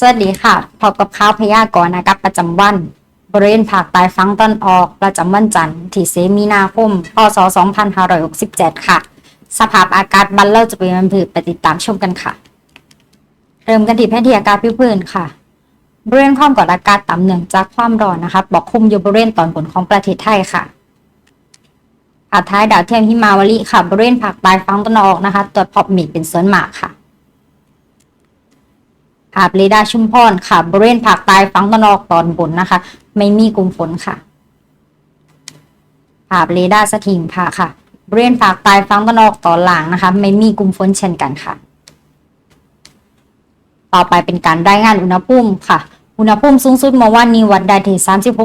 สวัสดีค่ะ พบกับข่าวพยากรณ์อากาศประจำวัน บริเวณภาคใต้ฝั่งตอนออก ประจำวันจันทร์ที่4มีนาคม พศ 2567 ค่ะ สภาพอากาศบันเล่าจะเป็นมันผือไปติดตามชมกันค่ะ เริ่มกันที่แผนที่อากาศพิพื้นค่ะ บริเวณความกดอากาศต่ำเนื่องจากความร้อนนะคะปกคุมอยู่บริเวณตอนบนของประเทศไทยค่ะภาท้ายดาวเทียมหิมาวลีค่ะ บริเวณภาคใต้ฝั่งตะวันออกนะคะตรวจพบเมฆเป็นส่วนมากค่ะ ภาพเรดาร์ชุมพรค่ะ บริเวณภาคใต้ฝั่งตะนอกตอนบนนะคะ ไม่มีกลุ่มฝนค่ะภาพเรดาร์สถิงพาค่ะ บริเวณภาคใต้ฝั่งตะนออกตอนล่างนะคะ ไม่มีกลุ่มฝนเช่นกันค่ะ ต่อไปเป็นการรายงานอุณหภูมิค่ะอุณหภูมิสูงสุดเมื่อวานนี้วัดได้ที่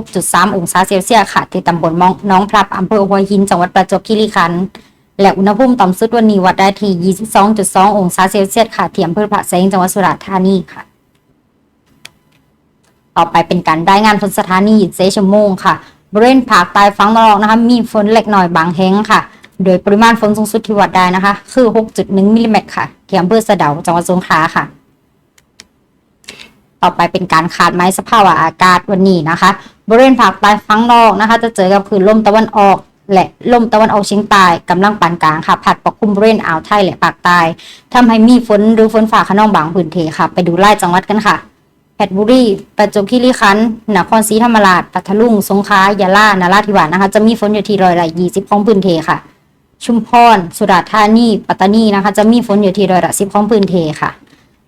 36.3 องศาเซลเซียสค่ะ ที่ตำบลมองน้องพลับอำเภอหัวหิน จังหวัดประจวบคีรีขันธ์ และอุณหภูมิต่ำสุดวันนี้วัดได้ที่ 22.2 องศาเซลเซียสค่ะเที่อำเภอพระแสงจังหวัดสุราษฎร์ธานีค่ะ ต่อไปเป็นการรายงานฝนสถานีเซชั่วโมงค่ะบริเวณภาคใต้ฝั่งตะวันออกนะคะ มีฝนเล็กน้อยบางแห่งค่ะ โดยปริมาณฝนสูงสุดที่วัดได้นะคะ คือ 6.1 มิลลิเมตรค่ะที่อำเภอสะเดาจังหวัดสงขลาค่ะ ต่อไปเป็นการคาดไม้สภาพอากาศวันนี้นะคะ บริเวณภาคใต้ฝั่งนอกนะคะ จะเจอกับคืนลมตะวันออก และลมตะวันออกเฉียงใต้กำลังปานกลางค่ะพัดปกคลุมบริเวณอ่าวไทยและภาคใต้ทำให้มีฝนหรือฝนฟ้าขนองบางพื้นที่ค่ะ ไปดูไล่จังหวัดกันค่ะเพชรบุรีประจวบคีรีขันธ์นครศรีธรรมราชปัทลุงสงขลายะลานราธิวาสนะคะ จะมีฝนอยู่ที่ร้อยละ20ของพื้นที่ค่ะ ชุมพรสุราษฎร์ธานีปัตตานีนะคะ จะมีฝนอยู่ที่ร้อยละ10ของพื้นที่ค่ะ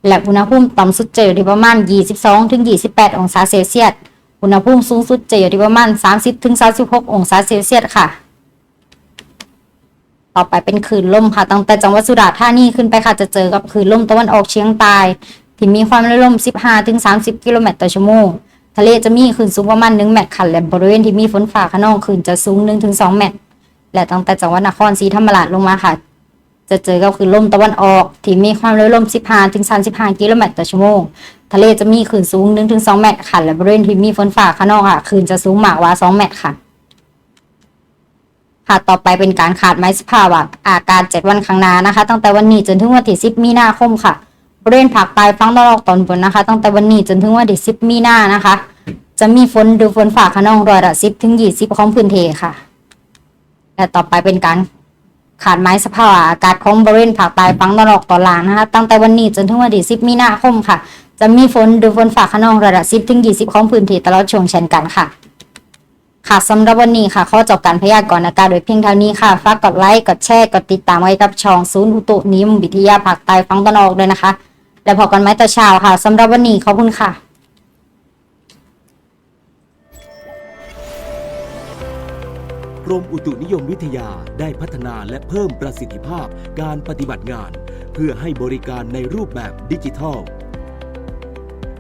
และอุณหภูมิต่ำสุดจะอยู่ที่ประมาณ 22ถึง28 องศาเซลเซียสอุณหภูมิสูงสุดจะอยู่ที่ประมาณ 30ถึง36 องศาเซลเซียสค่ะ ต่อไปเป็นคลื่นลมค่ะตั้งแต่จังหวัดสุราษฎร์ธานีขึ้นไปค่ะจะเจอกับคลื่นลมตะวันออกเฉียงใต้ที่มีความเร็วลม 15ถึง30 กิโลเมตรต่อชั่วโมงทะเลจะมีคลื่นสูงประมาณ1เมตรค่ะและบริเวณที่มีฝนฟ้าขนองคลื่นจะสูง1ถึง2เมตร และตั้งแต่จังหวัดนครศรีธรรมราชลงมาค่ะ จะเจอกับคลื่นลมตะวันออกที่มีความเร็วลม 15ถึง35 กิโลเมตรต่อชั่วโมงทะเลจะมีคลื่นสูง1ถึง2เมตรค่ะและบริเวณที่มีฝนฟ้าขนองค่ะคลื่นจะสูงมากกว่า 2 เมตรค่ะ ค่ะต่อไปเป็นการขาดไม้สภาพอากาศ7วันข้างหน้านะคะ ตั้งแต่วันนี้จนถึงวันที่10มีนาคมค่ะบริเวณภาคใต้ฝั่งตะวันออกตอนบนนะคะ ตั้งแต่วันนี้จนถึงวันที่10มีนานะคะ จะมีฝนหรือฝนฟ้าขนองร้อยละ10ถึง20 ของพื้นที่ค่ะ และต่อไปเป็นการขาดไม้สภาพอากาศของบริเวณภาคใต้ฝั่งตะวันออกตอนล่างนะคะ ตั้งแต่วันนี้จนถึงวันที่10มีนาคมค่ะ จะมีฝนหรือฝนฟ้าขนองร้อยละ10ถึง20 ของพื้นที่ตลอดช่วงเช่นกันค่ะ ค่ะสำหรับวันนี้ค่ะข้อจบการพยากรณ์อากาศโดยเพียงเท่านี้ค่ะฝากกดไลค์กดแชร์กดติดตามไว้กับช่องศูนย์อุตุนิยมวิทยาภาคใต้ฟังตะนออกด้วยนะคะ แล้วพบกันไหมต่อนเช้าค่ะสำหรับวันนี้ขอบคุณค่ะกรมอุตุนิยมวิทยาได้พัฒนาและเพิ่มประสิทธิภาพการปฏิบัติงาน เพื่อให้บริการในรูปแบบดิจิทัล